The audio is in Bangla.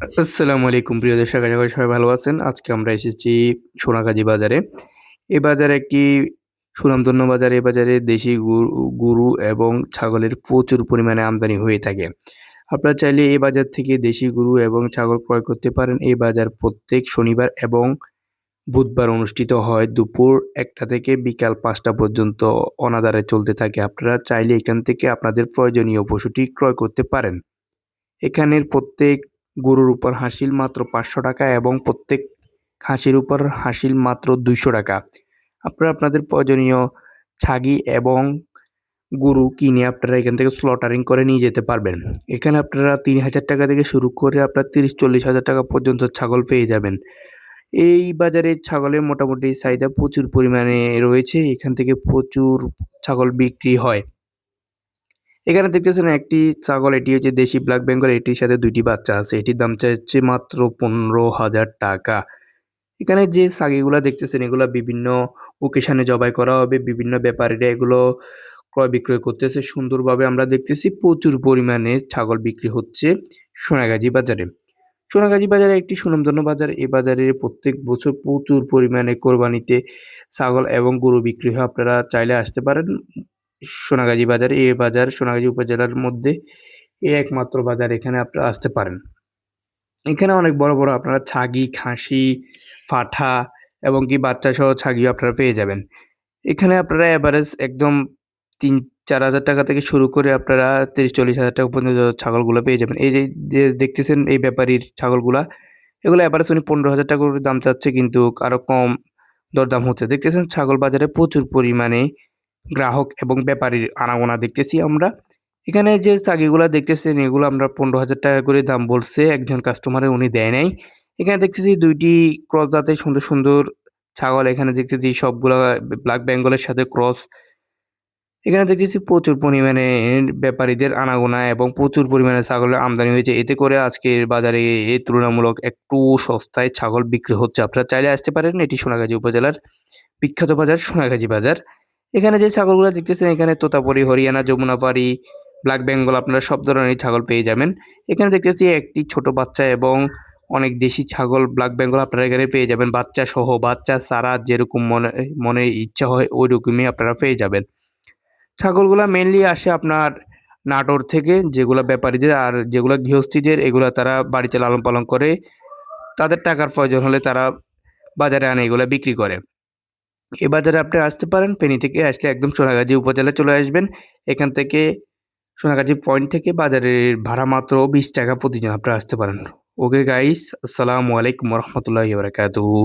আসসালামু আলাইকুম, প্রিয় দর্শক, আশা করি সবাই ভালো আছেন। আজকে আমরা এসেছি সোনাগাজী বাজারে। এ বাজারে একটি সুনামধন্য বাজার এই বাজারে দেশি গরু এবং ছাগলের প্রচুর পরিমাণে আমদানি হয়ে থাকে। আপনারা চাইলে এই বাজার থেকে দেশি গরু এবং ছাগল ক্রয় করতে পারেন। এই বাজার প্রত্যেক শনিবার এবং বুধবার অনুষ্ঠিত হয়। দুপুর একটা থেকে বিকাল পাঁচটা পর্যন্ত অনাদারে চলতে থাকে। আপনারা চাইলে এখান থেকে আপনাদের প্রয়োজনীয় পশুটি ক্রয় করতে পারেন। এখানের প্রত্যেক গরুর উপর হাসিল মাত্র পাঁচশো টাকা এবং প্রত্যেক হাসির উপর হাসিল মাত্র দুইশো টাকা। আপনারা আপনাদের প্রয়োজনীয় ছাগি এবং গরু কিনে আপনারা এখান থেকে স্লটারিং করে নিয়ে যেতে পারবেন। এখানে আপনারা তিন হাজার টাকা থেকে শুরু করে আপনার তিরিশ, চল্লিশ হাজার টাকা পর্যন্ত ছাগল পেয়ে যাবেন। এই বাজারে ছাগলের মোটামুটি চাহিদা প্রচুর পরিমাণে রয়েছে। এখান থেকে প্রচুর ছাগল বিক্রি হয়। এখানে দেখতেছেন একটি ছাগল, এটি হচ্ছে দেশি ব্ল্যাক বেঙ্গল, এটির সাথে দুইটি বাচ্চা আছে। এটির দাম চাইছে মাত্র পনেরো হাজার টাকা। এখানে যে ছাগিগুলো দেখতেছেন, এগুলো বিভিন্ন ওকেশনে জবাই করা হবে, বিভিন্ন ব্যাপারীরা এগুলো ক্রয় বিক্রয় করতেছে। সুন্দরভাবে আমরা দেখতেছি প্রচুর পরিমাণে ছাগল বিক্রি হচ্ছে সোনাগাজী বাজারে। সোনাগাজী বাজারে একটি সুনামধন্য বাজার। এই বাজারে প্রত্যেক বছর প্রচুর পরিমাণে কোরবানিতে ছাগল এবং গরু বিক্রি হয়। আপনারা চাইলে আসতে পারেন। সোনাগাজী বাজার, এ বাজার, সোনাগাজী উপজেলার মধ্যে এই একমাত্র বাজার এখানে আপনারা আসতে পারেন। এখানে অনেক বড় বড় আপনারা ছাগি, খাসি, ফাঠা এবং কি বাচ্চা সহ ছাগিও আপনারা পেয়ে যাবেন। এখানে আপনারা অ্যাভারেজ একদম তিন, চার হাজার টাকা থেকে শুরু করে আপনারা তিরিশ, চল্লিশ হাজার টাকা পর্যন্ত ছাগলগুলো পেয়ে যাবেন। এই যে দেখতেছেন এই ব্যাপারীর ছাগলগুলা, এগুলো অ্যাভারেজ উনি পনেরো হাজার টাকা করে দাম চাচ্ছে কিন্তু আরও কম দরদাম হচ্ছে। দেখতেছেন ছাগল বাজারে প্রচুর পরিমাণে গ্রাহক এবং ব্যাপারীর আনাগোনা দেখতেছি আমরা। এখানে যে চাগিগুলো দেখতেছেন, এগুলো আমরা পনেরো হাজার টাকা করে দাম বলছে, একজন কাস্টমারে উনি দেয় নাই। এখানে দেখতেছি দুইটি ক্রস জাতের সুন্দর সুন্দর ছাগল, এখানে দেখতেছি সবগুলো ব্ল্যাক বেঙ্গলের সাথে ক্রস এখানে দেখতেছি প্রচুর পরিমাণে ব্যাপারীদের আনাগোনা এবং প্রচুর পরিমাণে ছাগলের আমদানি হয়েছে। এতে করে আজকের বাজারে এই তুলনামূলক একটু সস্তায় ছাগল বিক্রি হচ্ছে। আপনারা চাইলে আসতে পারেন, এটি সোনাগাজী উপজেলার বিখ্যাত বাজার, সোনাগাজী বাজার। এখানে যে ছাগলগুলো দেখতেছেন, এখানে তোতাপুরি, হরিয়ানা, যমুনাপাড়ি, ব্ল্যাক বেঙ্গল, আপনারা সব ধরনের ছাগল পেয়ে যাবেন। এখানে দেখতেছি একটি ছোট বাচ্চা এবং অনেক দেশি ছাগল ব্ল্যাক বেঙ্গল আপনারা এখানে পেয়ে যাবেন। বাচ্চা সহ বাচ্চা, সারা যেরকম মনে মনে ইচ্ছা হয় ওই রকমই আপনারা পেয়ে যাবেন। ছাগলগুলা মেনলি আসে আপনার নাটোর থেকে, যেগুলো ব্যাপারীদের আর যেগুলো গৃহস্থীদের, এগুলো তারা বাড়িতে লালন পালন করে। তাদের টাকার প্রয়োজন হলে তারা বাজারে আনে, এগুলো বিক্রি করে। এ বাজারে আপনি আসতে পারেন, ফেনী থেকে আসলে একদম সোনাগাজী উপজেলা চলে আসবেন। এখান থেকে সোনাগাজী পয়েন্ট থেকে বাজারের ভাড়া মাত্র বিশ টাকা প্রতিদিন আপনি আসতে পারেন। ওকে গাইস, আসসালামু আলাইকুম রহমতুল্লাহ বারকাতুহু।